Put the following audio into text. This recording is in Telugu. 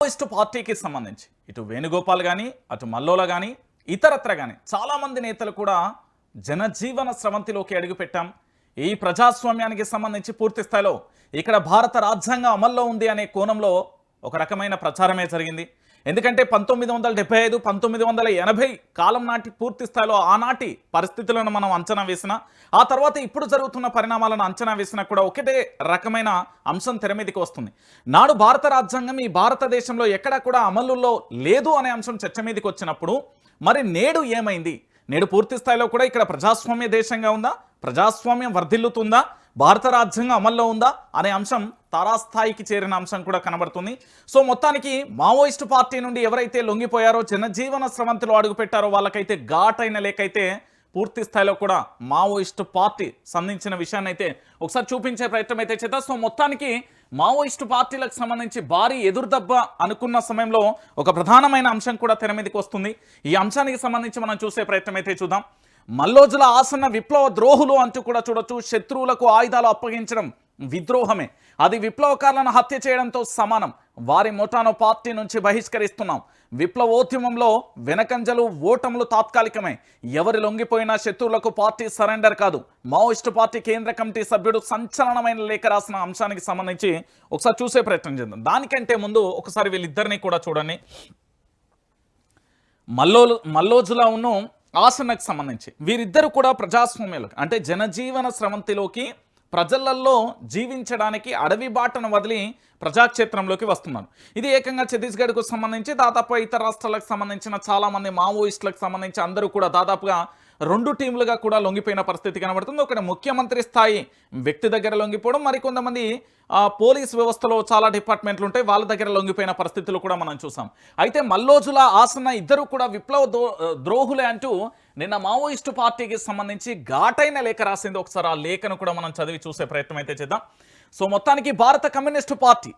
మావోయిస్టు పార్టీకి సంబంధించి. ఇటు వేణుగోపాల్ కానీ అటు మల్లోల కానీ ఇతరత్ర కానీ చాలామంది నేతలు కూడా జనజీవన స్రవంతిలోకి అడుగుపెట్టాం. ఈ ప్రజాస్వామ్యానికి సంబంధించి పూర్తి స్థాయిలో ఇక్కడ భారత రాజ్యాంగం అమల్లో ఉంది అనే కోణంలో ఒక రకమైన ప్రచారమే జరిగింది. ఎందుకంటే పంతొమ్మిది వందల డెబ్బై ఐదు పంతొమ్మిది వందల ఎనభై కాలం నాటి పూర్తి స్థాయిలో ఆనాటి పరిస్థితులను మనం అంచనా వేసిన ఆ తర్వాత ఇప్పుడు జరుగుతున్న పరిణామాలను అంచనా వేసినా కూడా ఒకటే రకమైన అంశం తెర మీదకి వస్తుంది. నాడు భారత రాజ్యాంగం ఈ భారతదేశంలో ఎక్కడా కూడా అమలులో లేదు అనే అంశం చర్చ మీదకి వచ్చినప్పుడు మరి నేడు ఏమైంది? నేడు పూర్తి స్థాయిలో కూడా ఇక్కడ ప్రజాస్వామ్య దేశంగా ఉందా? ప్రజాస్వామ్యం వర్ధిల్లుతుందా? భారత రాజ్యాంగం అమల్లో ఉందా అనే అంశం తారాస్థాయికి చేరిన అంశం కూడా కనబడుతుంది. సో మొత్తానికి మావోయిస్టు పార్టీ నుండి ఎవరైతే లొంగిపోయారో జనజీవన స్రవంతిలో అడుగుపెట్టారో వాళ్ళకైతే ఘాటైన లేకైతే పూర్తి స్థాయిలో కూడా మావోయిస్టు పార్టీ సంధించిన విషయాన్ని అయితే ఒకసారి చూపించే ప్రయత్నం అయితే చేద్దాం. సో మొత్తానికి మావోయిస్టు పార్టీలకు సంబంధించి భారీ ఎదురుదెబ్బ అనుకున్న సమయంలో ఒక ప్రధానమైన అంశం కూడా తెర మీదకి వస్తుంది. ఈ అంశానికి సంబంధించి మనం చూసే ప్రయత్నం అయితే చూద్దాం. మల్లోజుల ఆసన్న విప్లవ ద్రోహులు అంటూ కూడా చూడొచ్చు. శత్రువులకు ఆయుధాలు అప్పగించడం విద్రోహమే. అది విప్లవకారులను హత్య చేయడంతో సమానం. వారి ముఠాను పార్టీ నుంచి బహిష్కరిస్తున్నాం. విప్లవోద్యమంలో వెనకంజలు ఓటములు తాత్కాలికమే. ఎవరి లొంగిపోయినా శత్రువులకు పార్టీ సరెండర్ కాదు. మావోయిస్టు పార్టీ కేంద్ర కమిటీ సభ్యుడు సంచలనమైన లేఖ రాసిన అంశానికి సంబంధించి ఒకసారి చూసే ప్రయత్నం చేద్దాం. దానికంటే ముందు ఒకసారి వీళ్ళిద్దరిని కూడా చూడండి. మల్లోలు మల్లోజులా ఉన్ను ఆసనకు సంబంధించి. వీరిద్దరు కూడా ప్రజాస్వామ్యులు. అంటే జనజీవన స్రవంతిలోకి ప్రజలల్లో జీవించడానికి అడవి బాటను వదిలి ప్రజాక్షేత్రంలోకి వస్తున్నారు. ఇది ఏకంగా ఛత్తీస్గఢ్కు సంబంధించి దాదాపు ఇతర రాష్ట్రాలకు సంబంధించిన చాలామంది మావోయిస్టులకు సంబంధించి అందరూ కూడా దాదాపుగా రెండు టీంలుగా కూడా లొంగిపోయిన పరిస్థితి కనబడుతుంది. ఒకటి ముఖ్యమంత్రి స్థాయి వ్యక్తి దగ్గర లొంగిపోవడం మరికొంతమంది పోలీస్ వ్యవస్థలో చాలా డిపార్ట్మెంట్లు ఉంటాయి వాళ్ళ దగ్గర లొంగిపోయిన పరిస్థితులు కూడా మనం చూసాం. అయితే మల్లోజుల ఆసన ఇద్దరు కూడా విప్లవ దో- ద్రోహులే అంటూ నిన్న మావోయిస్టు పార్టీకి సంబంధించి ఘాటైన లేఖ రాసింది. ఒకసారి ఆ లేఖను కూడా మనం చదివి చూసే ప్రయత్నం అయితే చేద్దాం. సో మొత్తానికి భారత కమ్యూనిస్టు పార్టీ